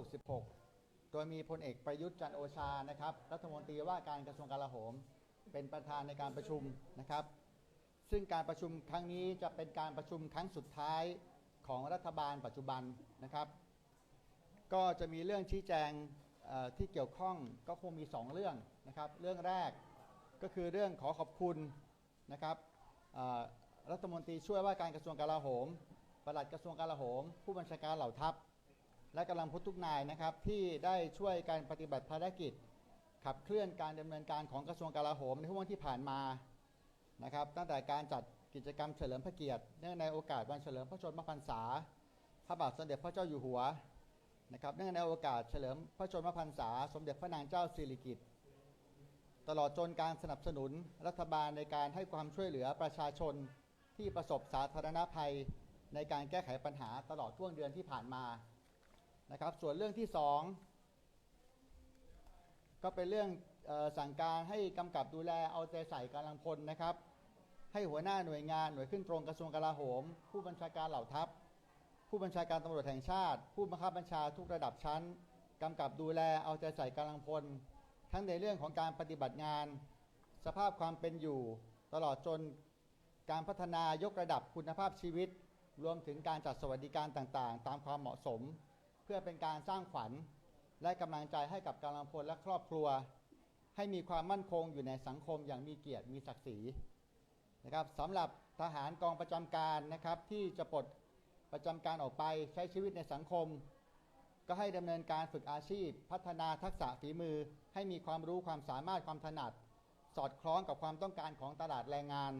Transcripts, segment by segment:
2566 โดยมีพลเอกประยุทธ์จันโอชานะครับ รัฐมนตรีว่าการกระทรวงกลาโหม เป็นประธานในการประชุมนะครับ ซึ่งการประชุมครั้งนี้จะเป็นการประชุมครั้งสุดท้ายของรัฐบาลปัจจุบันนะครับ ก็จะมีเรื่องชี้แจงที่เกี่ยวข้องก็คงมี 2 เรื่องนะครับ เรื่องแรกก็คือเรื่องขอขอบคุณนะครับรัฐมนตรีช่วยว่าการกระทรวงกลาโหมปลัดกระทรวงกลาโหม ผู้บัญชาการเหล่าทัพ และกำลังพลทุกนายนะครับที่ได้ช่วยการปฏิบัติภารกิจ ขับเคลื่อนการดำเนินการของกระทรวงกลาโหมในช่วงที่ผ่านมานะครับ ตั้งแต่การจัดกิจกรรมเฉลิมพระเกียรติเนื่องในโอกาสวันเฉลิมพระชนมพรรษา พระบาทสมเด็จพระเจ้าอยู่หัวนะครับเนื่องในโอกาสเฉลิมพระชนมพรรษา สมเด็จพระนางเจ้าสิริกิติ์ตลอดจนการสนับสนุนรัฐบาลในการให้ความช่วยเหลือประชาชนที่ประสบสาธารณภัย ในการแก้ไขปัญหาตลอดช่วงเดือนที่ผ่านมา นะครับ ส่วนเรื่องที่สองก็เป็นเรื่องออสั่งการให้กำกับดูแลเอาใจใส่กำลังพลนะครับ ให้หัวหน้าหน่วยงานหน่วยขึ้นตรงกระทรวงกลาโหม ผู้บัญชาการเหล่าทัพ ผู้บัญชาการตำรวจแห่งชาติ ผู้บังคับบัญชาทุกระดับชั้นกำกับดูแลเอาใจใส่กำลังพล ทั้งในเรื่องของการปฏิบัติงาน สภาพความเป็นอยู่ ตลอดจนการพัฒนายกระดับคุณภาพชีวิต รวมถึงการจัดสวัสดิการต่างๆ ตามความเหมาะสม พื่อเป็นการสร้างขวัญและกำลังใจให้กับกำลังพลและครอบครัว ให้มีความมั่นคงอยู่ในสังคมอย่างมีเกียรติมีศักดิ์ศรีนะครับสำหรับทหารกองประจำการนะครับที่จะปลดประจำการออกไปใช้ชีวิตในสังคม ก็ให้ดำเนินการฝึกอาชีพ พัฒนาทักษะฝีมือ ให้มีความรู้ความสามารถความถนัด สอดคล้องกับความต้องการของตลาดแรงงาน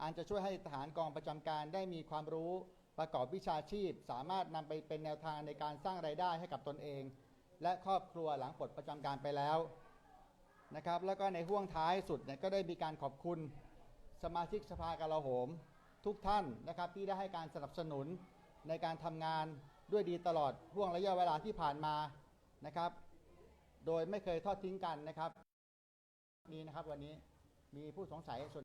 อันจะช่วยให้ทหารกองประจำการได้มีความรู้ ประกอบวิชาชีพ สามารถนำไปเป็นแนวทางในการสร้างไรายได้ให้กับตนเอง และครอบครัวหลังปลดประจำการไปแล้วนะครับแล้วก็ในห่วงท้ายสุดเนี่ยก็ได้มีการขอบคุณสมาชิกสภากลาโหม ทุกท่านนะครับที่ได้ให้การสนับสนุนในการทำงานด้วยดีตลอดห่วงระยะเวลาที่ผ่านมานะครับ โดยไม่เคยทอดทิ้งกันนะครับนี้นะครับวันนี้มีผู้สงสัยส่วน